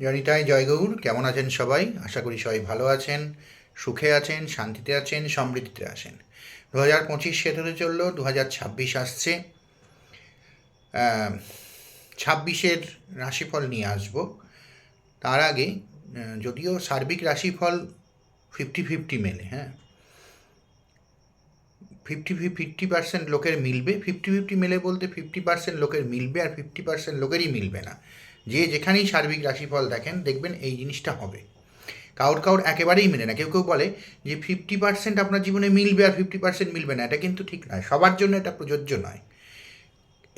জনিতায় জয়গৌর, কেমন আছেন সবাই? আশা করি সবাই ভালো আছেন, সুখে আছেন, শান্তিতে আছেন, সমৃদ্ধিতে আছেন। দু হাজার পঁচিশ শেষ হতে চলল দু হাজার ছাব্বিশ আসছে। ছাব্বিশের রাশিফল নিয়ে আসব। তার আগে যদিও সার্বিক রাশিফল ফিফটি ফিফটি মেলে হ্যাঁ। ফিফটি ফিফটি পার্সেন্ট লোকের মিলবে। ফিফটি ফিফটি মেলে বলতে ফিফটি পার্সেন্ট লোকের মিলবে আর ফিফটি পার্সেন্ট লোকেরই মিলবে না। যে যেখানেই সার্বিক রাশিফল দেখেন, দেখবেন এই জিনিসটা হবে। কাউর কাউর একেবারেই মেলে না। কেউ কেউ বলে যে ফিফটি পার্সেন্ট আপনার জীবনে মিলবে আর ফিফটি পার্সেন্ট মিলবে না। এটা কিন্তু ঠিক নয়। সবার জন্য এটা প্রযোজ্য নয়।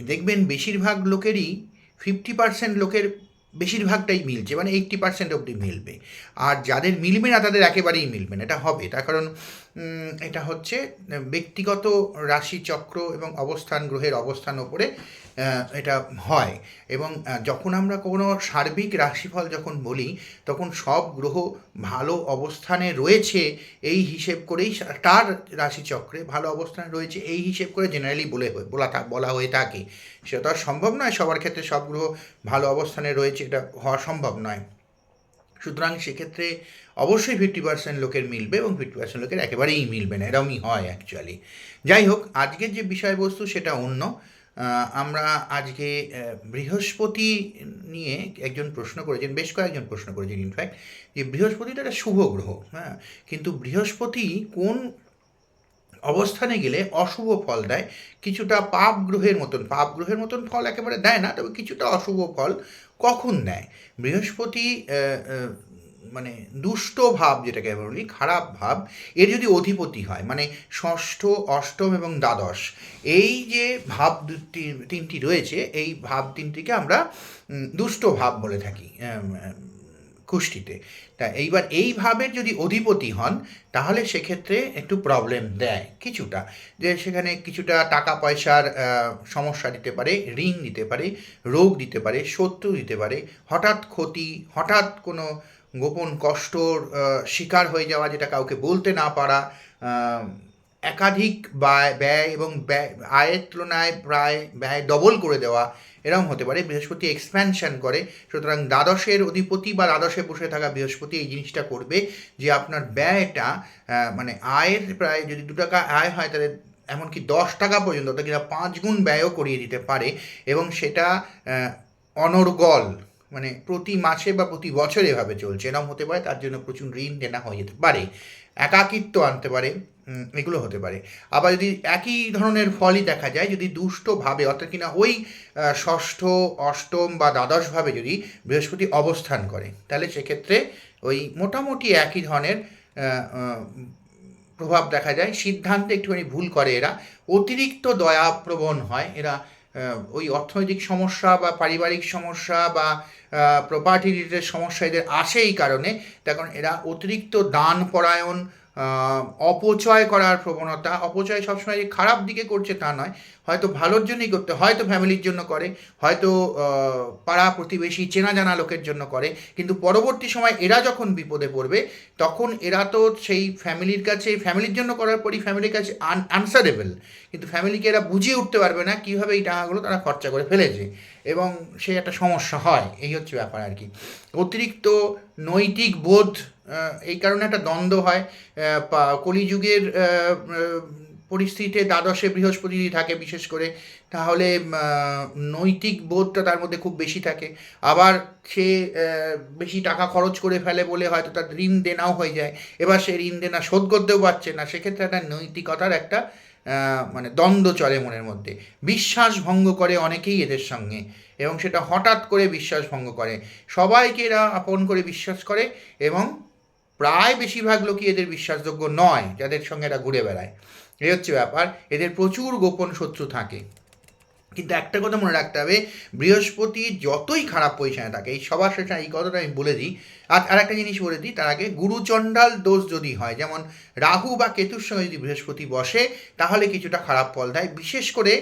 দেখবেন বেশিরভাগ লোকেরই ফিফটি পার্সেন্ট লোকের বেশিরভাগটাই মিলছে মানে এইট্টি পার্সেন্ট অবধি মিলবে। আর যাদের মিলবে না, তাদের একেবারেই মিলবে না। এটা হবে। তার কারণ এটা হচ্ছে ব্যক্তিগত রাশি চক্র এবং অবস্থান, গ্রহের অবস্থান ওপরে এটা হয়। এবং যখন আমরা কোনো সার্বিক রাশিফল যখন বলি, তখন সব গ্রহ ভালো অবস্থানে রয়েছে এই হিসেব করেই তার রাশিচক্রে ভালো অবস্থানে রয়েছে এই হিসেব করে জেনারেলি বলে বলা বলা হয়ে থাকে। সেটা তো সম্ভব নয়, সবার ক্ষেত্রে সব গ্রহ ভালো অবস্থানে রয়েছে, এটা হওয়া সম্ভব নয়। সুতরাং সেক্ষেত্রে অবশ্যই ফিফটি পার্সেন্ট লোকের মিলবে এবং ফিফটি পার্সেন্ট লোকের একেবারেই মিলবে না এরকমই হয় অ্যাকচুয়ালি যাই হোক, আজকের যে বিষয়বস্তু সেটা অন্য। আমরা আজকে বৃহস্পতি নিয়ে একজন প্রশ্ন করেছেন, বেশ কয়েকজন প্রশ্ন করেছেন ইনফ্যাক্ট যে বৃহস্পতিটা একটা শুভ গ্রহ হ্যাঁ? কিন্তু বৃহস্পতি কোন অবস্থানে গেলে অশুভ ফল দেয়? কিছুটা পাপ গ্রহের মতন, পাপ গ্রহের মতন ফল একেবারে দেয় না, তবে কিছুটা অশুভ ফল কখন দেয়? বৃহস্পতি মানে দুষ্ট ভাব যেটাকে বলি, খারাপ ভাব, এর যদি অধিপতি হয় মানে ষষ্ঠ, অষ্টম এবং দ্বাদশ, এই যে ভাব তিনটি রয়েছে, এই ভাব তিনটিকে আমরা দুষ্ট ভাব বলে থাকি কুষ্টিতে তা এইবার এই ভাবের যদি অধিপতি হন, তাহলে সেক্ষেত্রে একটু প্রবলেম দেয় কিছুটা। যে সেখানে কিছুটা টাকা পয়সার সমস্যা দিতে পারে, ঋণ দিতে পারে, রোগ দিতে পারে, শত্রু দিতে পারে, হঠাৎ ক্ষতি, হঠাৎ কোনো গোপন কষ্টর শিকার হয়ে যাওয়া যেটা কাউকে বলতে না পারা একাধিক ব্যয় ব্যয় এবং ব্যয়, আয়ের তুলনায় প্রায় ব্যয় ডবল করে দেওয়া এরকম হতে পারে। বৃহস্পতি এক্সপ্যানশন করে। সুতরাং দ্বাদশের অধিপতি বা দ্বাদশে বসে থাকা বৃহস্পতি এই জিনিসটা করবে যে আপনার ব্যয়টা মানে আয়ের প্রায় যদি দু টাকা আয় হয় তাহলে এমনকি দশ টাকা পর্যন্ত, অর্থাৎ কিনা পাঁচ গুণ ব্যয়ও করিয়ে দিতে পারে এবং সেটা অনর্গল মানে প্রতি মাসে বা প্রতি বছর এভাবে চলছে। এরকম হতে পারে, তার জন্য প্রচুর ঋণ দেনা হয়ে যেতে পারে। একাকিত্ব আনতে পারে এগুলো হতে পারে। আবার যদি একই ধরনের ফলই দেখা যায়, যদি দুষ্টভাবে, অর্থাৎ কিনা ওই ষষ্ঠ, অষ্টম বা দ্বাদশভাবে যদি বৃহস্পতি অবস্থান করে, তাহলে সেক্ষেত্রে ওই মোটামুটি একই ধরনের প্রভাব দেখা যায়। সিদ্ধান্তে একটুখানি ভুল করে এরা। অতিরিক্ত দয়াপ্রবণ হয়। এরা ওই অর্থনৈতিক সমস্যা বা পারিবারিক সমস্যা বা প্রপার্টি রিলেটেড সমস্যা এদের আসে এই কারণে। তার কারণ এরা অতিরিক্ত দান পরায়ণ অপচয় করার প্রবণতা, অপচয় সবসময় যে খারাপ দিকে করছে তা নয়। হয়তো ভালোর জন্যই করতে, হয়তো ফ্যামিলির জন্য করে, হয়তো পাড়া প্রতিবেশী, চেনা জানা লোকের জন্য করে, কিন্তু পরবর্তী সময় এরা যখন বিপদে পড়বে, তখন এরা তো সেই ফ্যামিলির কাছে, ফ্যামিলির জন্য করার পরই ফ্যামিলির কাছে আন, আনসারেবল। কিন্তু ফ্যামিলিকে এরা বুঝিয়ে উঠতে পারবে না কীভাবে এই টাকাগুলো তারা খরচা করে ফেলেছে। এবং সে একটা সমস্যা হয়, এই হচ্ছে ব্যাপার আর কি। অতিরিক্ত নৈতিক বোধ এই কারণে একটা দ্বন্দ্ব হয় কলিযুগের পরিস্থিতিতে দ্বাদশে বৃহস্পতি থাকে বিশেষ করে, তাহলে নৈতিক বোধটা তার মধ্যে খুব বেশি থাকে। আবার সে বেশি টাকা খরচ করে ফেলে বলে হয়তো তার ঋণ দেনাও হয়ে যায়। এবার সে ঋণ দেনা শোধ করতেও পারছে না। সেক্ষেত্রে একটা নৈতিকতার একটা মানে দ্বন্দ্ব চলে মনের মধ্যে। বিশ্বাস ভঙ্গ করে অনেকেই এদের সঙ্গে। এবং সেটা হঠাৎ করে বিশ্বাস ভঙ্গ করে। সবাইকে এরা আপন করে বিশ্বাস করে এবং প্রায় বেশিরভাগ লোকই এদের বিশ্বাসযোগ্য নয়, যাদের সঙ্গে এরা ঘুরে বেড়ায়। এই হচ্ছে ব্যাপার, এদের প্রচুর গোপন শত্রু থাকে। কিন্তু একটা কথা মনে রাখতে হবে, বৃহস্পতি যতই খারাপ পজিশনে থাকে, এই সবার শেষে এই কথাটা আমি বলে দিই। আর আর একটা জিনিস বলে দিই, তার আগে গুরুচণ্ডাল দোষ যদি হয়, যেমন রাহু বা কেতুর সঙ্গে যদি বৃহস্পতি বসে, তাহলে কিছুটা খারাপ ফল দেয়। বিশেষ করে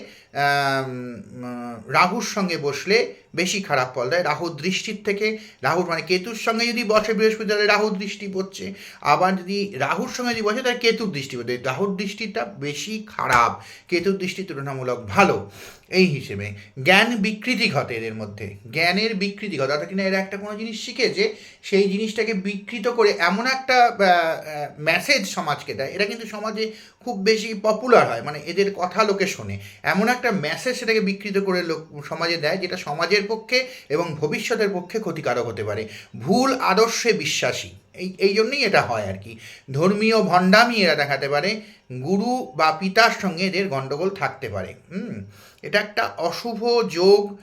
রাহুর সঙ্গে বসলে বেশি খারাপ ফল দেয়। রাহুর দৃষ্টির থেকে, রাহুর মানে কেতুর সঙ্গে যদি বসে বৃহস্পতি তাহলে রাহুর দৃষ্টি পড়ছে। আবার যদি রাহুর সঙ্গে যদি বসে, তাহলে কেতুর দৃষ্টি পড়ছে। রাহুর দৃষ্টিটা বেশি খারাপ, কেতুর দৃষ্টি তুলনামূলক ভালো। এই হিসেবে জ্ঞান বিকৃতি ঘটে এদের মধ্যে। জ্ঞানের বিকৃতি ঘটে। অর্থাৎ কিনা এরা একটা কোনো জিনিস শিখেছে, সেই জিনিসটাকে বিকৃত করে এমন একটা মেসেজ সমাজকে দেয়। এরা কিন্তু সমাজে খুব বেশি পপুলার হয়। মানে এদের কথা লোকে শোনে। এমন একটা মেসেজ সেটাকে বিকৃত করে লোক, সমাজে দেয়, যেটা সমাজের পক্ষে এবং ভবিষ্যতের পক্ষে ক্ষতিকারক হতে পারে। ভুল আদর্শে বিশ্বাসী। এই এই জন্যই এটা হয় আর কি। ধর্মীয় ভণ্ডামি এরা দেখাতে পারে, গুরু বা পিতার সঙ্গে এদের গণ্ডগোল থাকতে পারে। হুম? এটা একটা অশুভ যোগ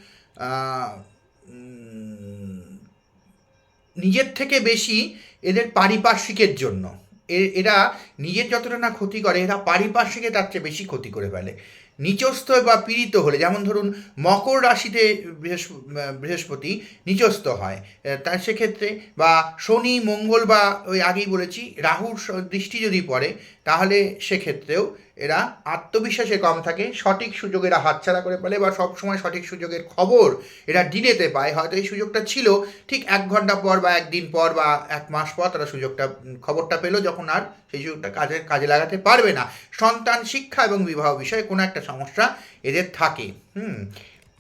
নিজের থেকে বেশি এদের পারিপার্শ্বিকের জন্য। এরা নিজের যতটা না ক্ষতি করে, এরা পারিপার্শ্বিকে তার চেয়ে বেশি ক্ষতি করে ফেলে। নিচস্থ বা পীড়িত হলে, যেমন ধরুন মকর রাশিতে বৃহস্প- বৃহস্পতি নিচস্থ হয় তার সেক্ষেত্রে বা শনি, মঙ্গল বা ওই আগেই বলেছি, রাহুর দৃষ্টি যদি পড়ে, তাহলে সেক্ষেত্রেও এরা আত্মবিশ্বাসে কম থাকে, সঠিক সুযোগ এরা হাতছাড়া করে ফেলে বা সবসময় সঠিক সুযোগের খবর এরা ডিলেতে পায়। হয়তো এই সুযোগটা ছিল, ঠিক এক ঘণ্টা পর বা একদিন পর বা এক মাস পর তারা সুযোগটা খবরটা পেল যখন আর সেই সুযোগটা কাজে কাজে লাগাতে পারবে না। সন্তান শিক্ষা এবং বিবাহ বিষয়ে কোনো একটা সমস্যা এদের থাকে। হুম,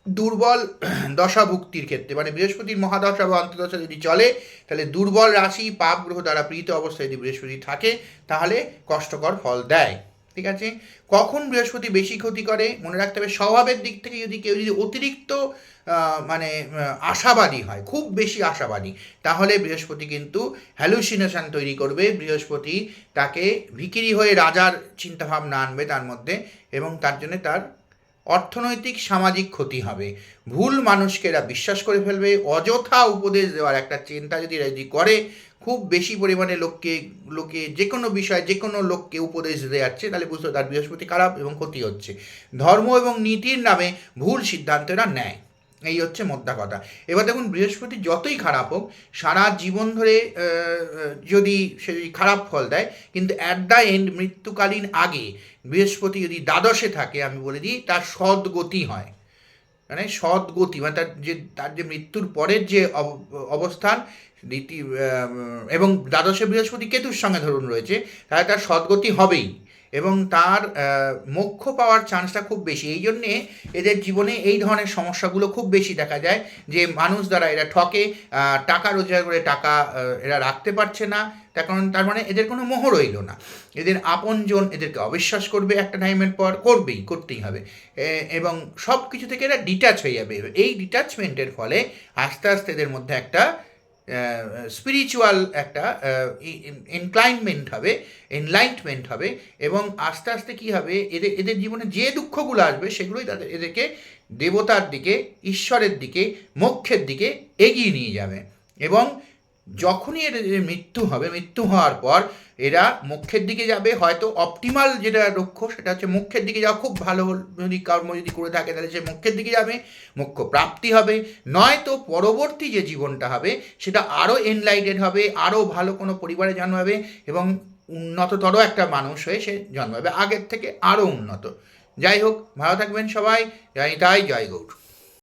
দুর্বল দশাভুক্তির ক্ষেত্রে মানে বৃহস্পতির মহাদশা বা অন্তদশা যদি চলে, তাহলে দুর্বল রাশি পাপ গ্রহ দ্বারা প্রীত অবস্থায় যদি বৃহস্পতি থাকে, তাহলে কষ্টকর ফল দেয়। ঠিক আছে? কখন বৃহস্পতি বেশি ক্ষতি করে? মনে রাখতে হবে, স্বভাবের দিক থেকে যদি কেউ যদি অতিরিক্ত মানে আশাবাদী হয়, খুব বেশি আশাবাদী, তাহলে বৃহস্পতি কিন্তু হ্যালুসিনেশন তৈরি করবে। বৃহস্পতি তাকে ভিকিরি হয়ে রাজার চিন্তাভাবনা আনবে তার মধ্যে এবং তার জন্য তার অর্থনৈতিক, সামাজিক ক্ষতি হবে। ভুল মানুষকে এরা বিশ্বাস করে ফেলবে। অযথা উপদেশ দেওয়ার একটা চিন্তা যদি এরা যদি করে খুব বেশি পরিমাণে লোককে, লোকে যে কোনো বিষয়ে যে কোনো লোককে উপদেশ দিতে যাচ্ছে তাহলে বুঝতে তার বৃহস্পতি খারাপ এবং ক্ষতি হচ্ছে। ধর্ম এবং নীতির নামে ভুল সিদ্ধান্ত এরা নেয় এই হচ্ছে মোদ্দা কথা। এবার দেখুন, বৃহস্পতি যতই খারাপ হোক, সারা জীবন ধরে যদি সে যদি খারাপ ফল দেয়, কিন্তু অ্যাট দ্য এন্ড মৃত্যুকালীন আগে বৃহস্পতি যদি দ্বাদশে থাকে, আমি বলে দিই, তার সদ্গতি হয়। মানে সদ্গতি মানে তার যে তার যে মৃত্যুর পরের যে অব- অবস্থান রীতি এবং দ্বাদশে বৃহস্পতি কেতুর সঙ্গে ধরুন রয়েছে, তাহলে তার সদ্গতি হবেই। এবং তার মোক্ষ পাওয়ার চান্সটা খুব বেশি। এই জন্যে এদের জীবনে এই ধরনের সমস্যাগুলো খুব বেশি দেখা যায় যে মানুষ দ্বারা এরা ঠকে টাকা রোজগার করে টাকা এরা রাখতে পারছে না। তার কারণ, তার মানে এদের কোনো মোহ রইল না। এদের আপনজন এদেরকে অবিশ্বাস করবে একটা টাইমের পর, করবেই, করতেই হবে। এবং সব কিছু থেকে এরা ডিটাচ হয়ে যাবে। এই ডিটাচমেন্টের ফলে আস্তে আস্তে এদের মধ্যে একটা স্পিরিচুয়াল একটা এনক্লাইনমেন্ট হবে এনলাইটমেন্ট হবে এবং আস্তে আস্তে কী হবে, এদের এদের জীবনে যে দুঃখগুলো আসবে সেগুলোই তাদের, এদেরকে দেবতার দিকে, ঈশ্বরের দিকে, মোক্ষের দিকে এগিয়ে নিয়ে যাবে এবং যখনই এর মৃত্যু হবে, মৃত্যু হওয়ার পর এরা মোক্ষের দিকে যাবে, হয়তো অপটিমাল যেটা লক্ষ্য সেটা হচ্ছে মোক্ষের দিকে যাওয়া, খুব ভালো যদি কর্ম যদি করে থাকে তাহলে সে মোক্ষের দিকে যাবে মোক্ষ প্রাপ্তি হবে। নয়তো পরবর্তী যে জীবনটা হবে সেটা আরও এনলাইটেড হবে আরও ভালো কোনো পরিবারে জন্মাবে এবং উন্নততর একটা মানুষ হয়ে সে জন্মাবে আগের থেকে আরও উন্নত। যাই হোক, ভালো থাকবেন সবাই জয় তাই, জয় গৌর।